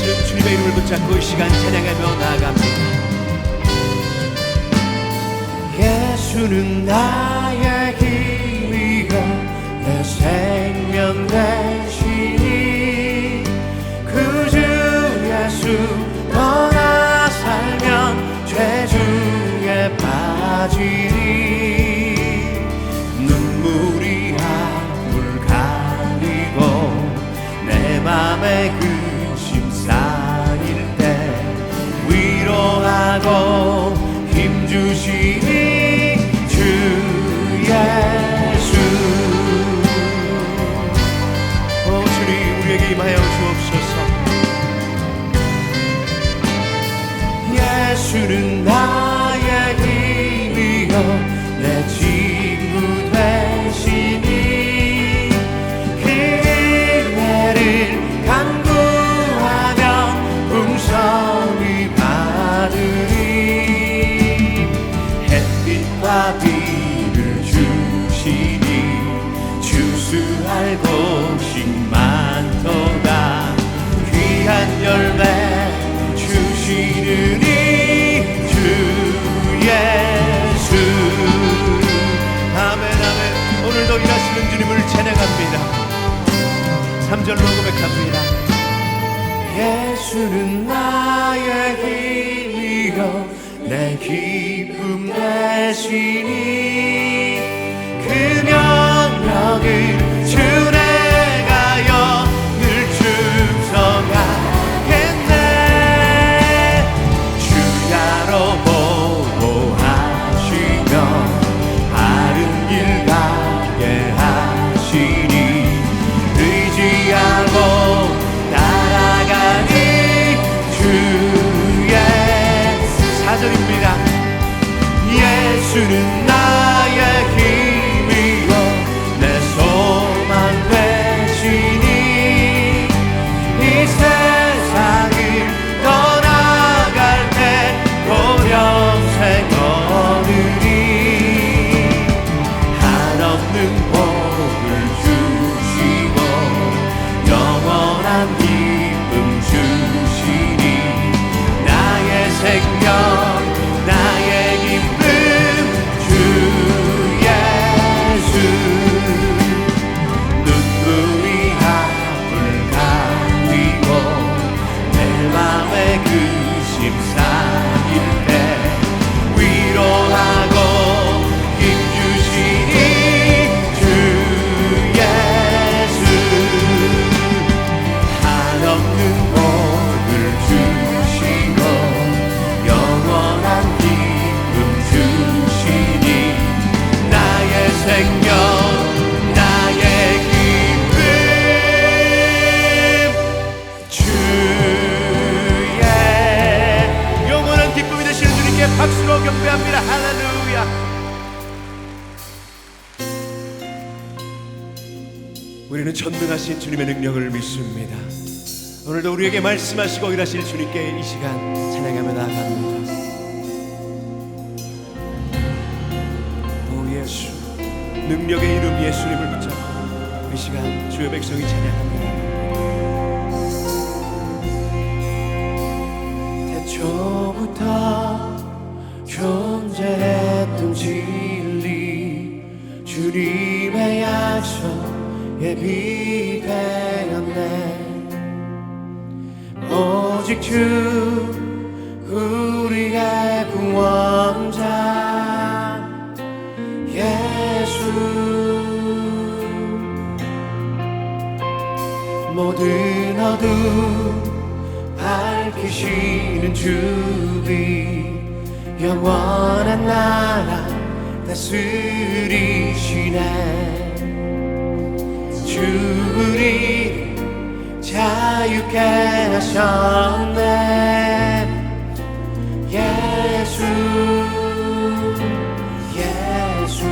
전능하시는 주님의 이름을 붙잡고 이 시간 찬양하며 나아갑니다. 예수는 나의 힘이요 내 생명 되시니 그주 예수 떠나 살면 죄 중에 빠지 예수는 나의 힘이요 내 기쁨 되시니 그 명령을 경배합니다. 할렐루야. 우리는 전능하신 주님의 능력을 믿습니다. 오늘도 우리에게 말씀하시고 일하실 주님께 이 시간 찬양하며 나아갑니다. 오 예수 능력의 이름 예수님을 붙잡고 이 시간 주의 백성이 찬양합니다. 태초부터 존재했던 진리 주님의 약속 예비되었네. 오직 주 우리의 구원자 예수. 모든 어둠 밝히시는 주비 영원한 나라 다스리시네. 주 우리 자유케 하셨네. 예수 예수.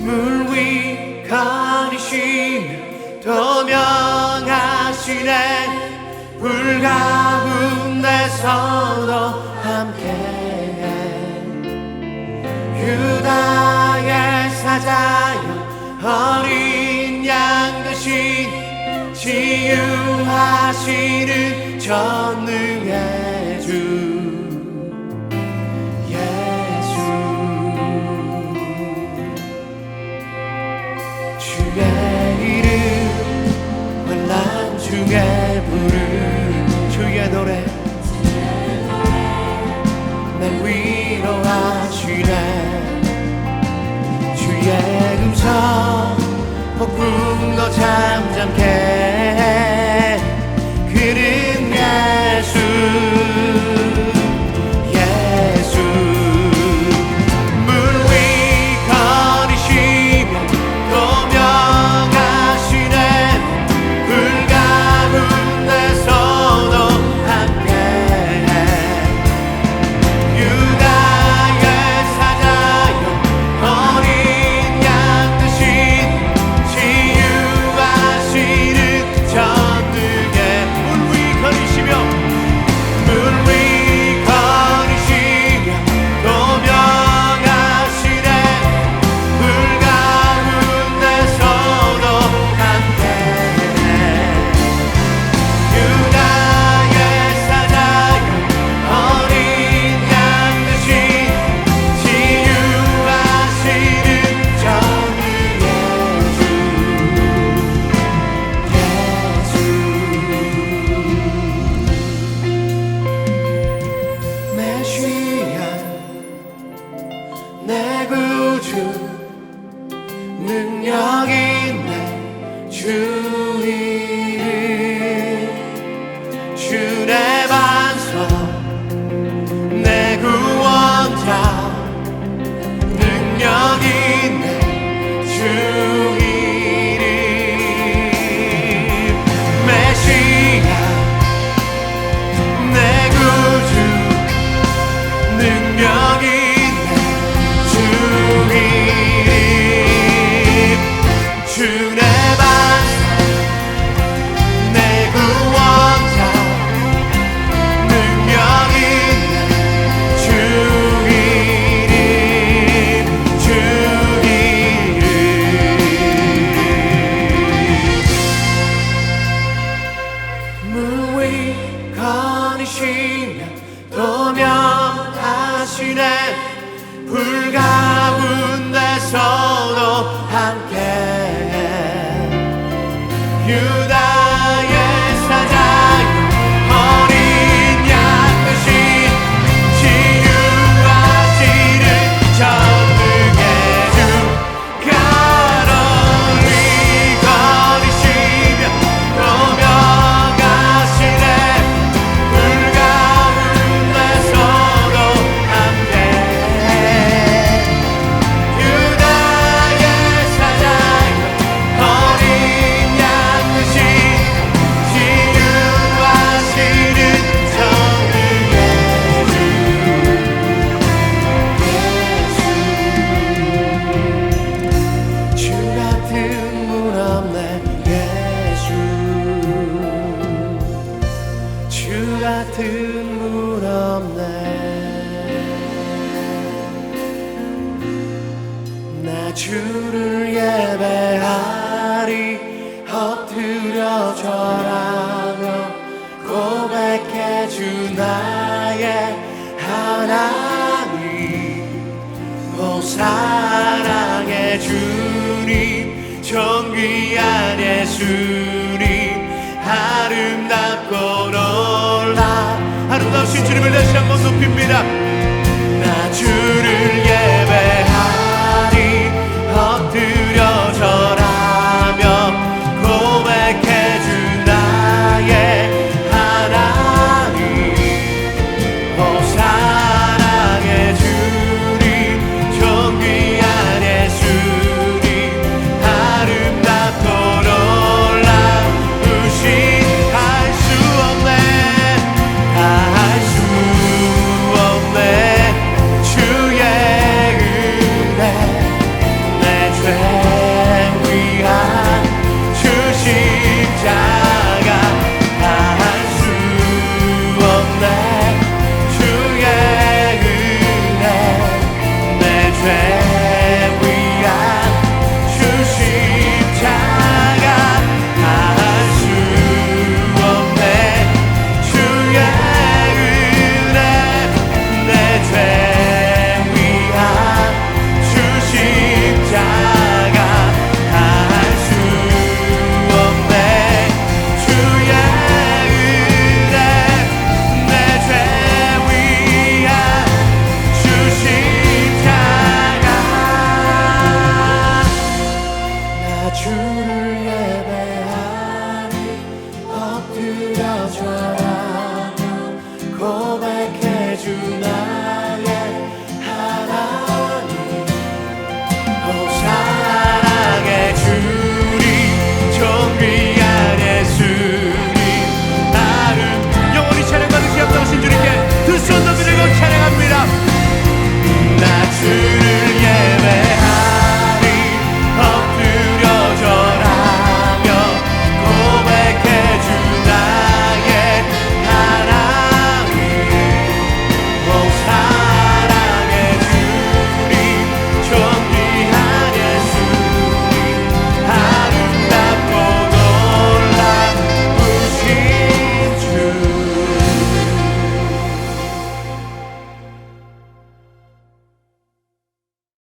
물위 가리시며 도명하시네. 불 가운데서도 함께 유다의 사자여 어린 양 대신 치유하시는 전능의 저 폭풍도 잠잠케 노명하시네 불가 같은 물 없네. 나 주를 예배하리 엎드려져라며 고백해 주 나의 하나님. 오 사랑해 주님 정귀한 예수님. 아름답고 놀라. 아름다우신 주님을 다시 한번 높입니다. 나 주를 예-